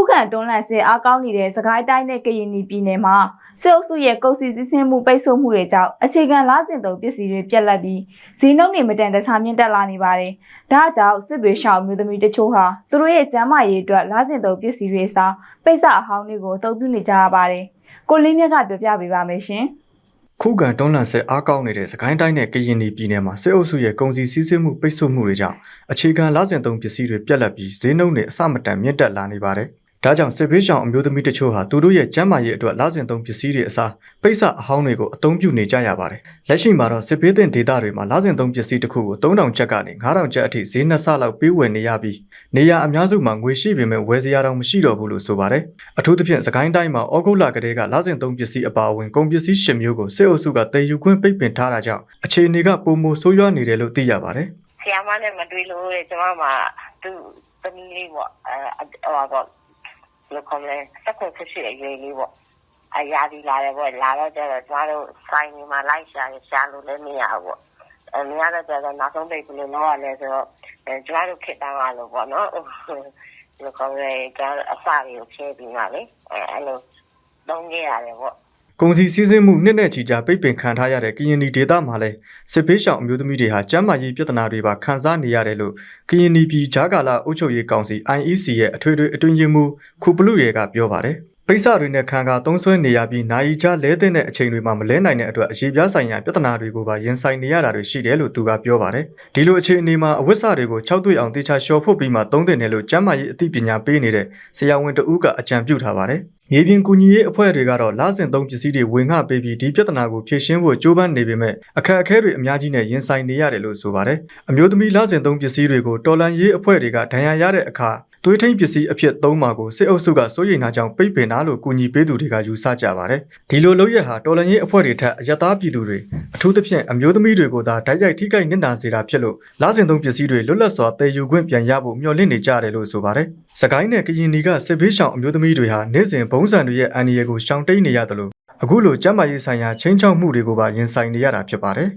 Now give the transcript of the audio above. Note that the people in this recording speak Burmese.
ခုခံတွန်းလှန်စစ်အားကောင်းနေတဲ့စကိုင်းတိုင်းနဲ့ကရင်ပြည်နယ်မှာစစ်အုပ်စုရဲ့ကုန်စည်စည်းစိမ်မှုပိတ်ဆို့မှုတွေကြောင့်အခြေခံလားစင်သုံးပစ္စည်းတွေပြက်လက်ပြီးဈေးနှုန်းတွေမတန်တဆမြင့်တက်လာနေပါတယ်။ဒါကြောင့်စစ်ဘေးရှောင်မျိုးသမီးတချို့ဟာသူတို့ရဲ့ကျန်းမာရေးအတွက်လားစင်သုံးပစ္စည်းတွေစားပိတ်စအဟောင်းတွေကိုအသုံးပြုနေကြရပါတယ်။ကိုလင်းမြတ်ကပြောပြပေးပါမယ်ရှင်။ခုခံတွန်းလှန်ဆက်အားကောင်းနေတဲ့စကိုင်းတိုင်းနဲ့ကရင်ပြည်နယ်မှာစစ်အုပ်စုရဲ့ကုန်စည်စည်းစိမ်မှုပိတ်ဆို့မှုတွေကြောင့်အခြေခံလစဉ်သုံးပစ္စည်းတွေပြက်လက်ပြီးဈေးနှုန်းတွေအဆမတန်မြင့်တက်လာနေပါတယ်။ ဒါကြောင့်စစ်ဘေးရှောင်အမျိုးသမီးတချို့ဟာသူတို့ရဲ့ကျန်းမာရေးအတွက်လစဉ်သုံးပစ္စည်းတွေအစားပိတ်စအဟောင်းတွေကိုအသုံးပြုနေကြရပါတယ်။လက်ရှိမှာတော့စစ်ဘေးသင့်ဒေသတွေမှာလစဉ်သုံးပစ္စည်းတစ်ခုကို3000ကျပ်ကနေ9000ကျပ်အထိဈေးနှစ်ဆလောက်ပေးဝယ်နေရပြီးနေရအများစုမှာငွေရှိပေမဲ့ဝယ်စရာတောင်မရှိတော့ဘူးလို့ဆိုပါတယ်။အထူးသဖြင့်စကိုင်းတိုင်းမှာဩဂုတ်လကတည်းကလစဉ်သုံးပစ္စည်းအပါအဝင်ကုန်ပစ္စည်း၈မျိုးကိုစစ်အုပ်စုကတည်ယူခွင့်ပိတ်ပင်ထားတာကြောင့်အခြေအနေကပုံမဆိုးရွားနေတယ်လို့သိရပါတယ်။ဆီယမနဲ့မတွေ့လို့တဲ့ကျမမှာသူ့သမီးလေးပေါ့အဲဟိုပေါ့ လောကမဲစက်ခွင့်ဖြစ်ရှိအရေးလေးပေါ့အရာဒီလာတယ်ပေါ့လာတော့ကျတော့ကျမတို့ဆိုင်နေမှာလိုက်ရှာရှာလို့လည်းမရဘူးပေါ့အဲမရတော့ကျတော့နောက်ဆုံးပိတ်ကလေးတော့လဲဆိုတော့အဲကျမတို့ခေတ္တကလို့ပေါ့နော်လောကမဲကျအစာတွေကိုဖြည့်ပြီးမှလေအဲအဲ့လိုသုံးခဲ့ရတယ်ပေါ့ ကုန်စည်စည်းစိမ်မှုနှစ်နဲ့ချီကြာပိတ်ပင်ခံထားရတဲ့ကရင်ပြည်ဒေသမှာလည်းစစ်ဘေးရှောင်အမျိုးသမီးတွေဟာကျန်းမာရေးပြဿနာတွေပါခံစားနေရတယ်လို့ကရင်ပြည်ဂျာကာလာအုပ်ချုပ်ရေးကောင်စီ IEC ရဲ့အထွေထွေအတွင်းရေးမှူးခုပလူရဲကပြောပါတယ်။ပိတ်စတွေနဲ့ခံကာသုံးဆွဲနေရပြီးနာယီချလဲတဲ့အချိန်တွေမှာမလဲနိုင်တဲ့အတွက်အရေးပြားဆိုင်ရာပြဿနာတွေကိုပါရင်ဆိုင်နေရတာတွေရှိတယ်လို့သူကပြောပါတယ်။ဒီလိုအခြေအနေမှာအဝတ်စတွေကို၆တွေ့အောင်တေချာလျှော်ဖို့ပြီးမှသုံးတင်တယ်လို့ကျန်းမာရေးအသိပညာပေးနေတဲ့ဆရာဝန်တဦးကအကြံပြုထားပါတယ်။ မြေပြင်ကူညီရေးအဖွဲ့တွေကတော့လစဉ်သုံးပစ္စည်းတွေဝင်ငှပေးပြီးဒီပြဿနာကိုဖြေရှင်းဖို့ကြိုးပမ်းနေပေမဲ့အခက်အခဲတွေအများကြီးနဲ့ရင်ဆိုင်နေရတယ်လို့ဆိုပါတယ်။အမျိုးသမီးလစဉ်သုံးပစ္စည်းတွေကိုတော်လန်ရေးအဖွဲ့တွေကဒဏ်ရာရတဲ့အခါ သွေးထိန်ပစ္စည်းအဖြစ်သုံးမှာကိုစစ်အုပ်စုကစိုးရိမ်တာကြောင့်ပိတ်ပင်တာလို့ကူညီပေးသူတွေကယူဆကြပါတယ်။ဒီလိုလုပ်ရဟာတော်လန်ရေးအဖွဲ့တွေထက်အယက်သားပြည်သူတွေအထူးသဖြင့်အမျိုးသမီးတွေကိုသာတိုက်ရိုက်ထိခိုက်နစ်နာစေတာဖြစ်လို့လစဉ်သုံးပစ္စည်းတွေလွတ်လပ်စွာတည်ယူခွင့်ပြန်ရဖို့မျှော်လင့်နေကြတယ်လို့ဆိုပါတယ်။စကိုင်းနဲ့ကရင်ပြည်ကစစ်ဘေးရှောင်အမျိုးသမီးတွေဟာနေ့စဉ်ဘုံစံတွေရဲ့အန္တရာယ်ကိုရှောင်တိန်နေရတယ်လို့အခုလိုကျန်းမာရေးဆိုင်ရာချင်းချောက်မှုတွေကိုပါရင်ဆိုင်နေရတာဖြစ်ပါတယ်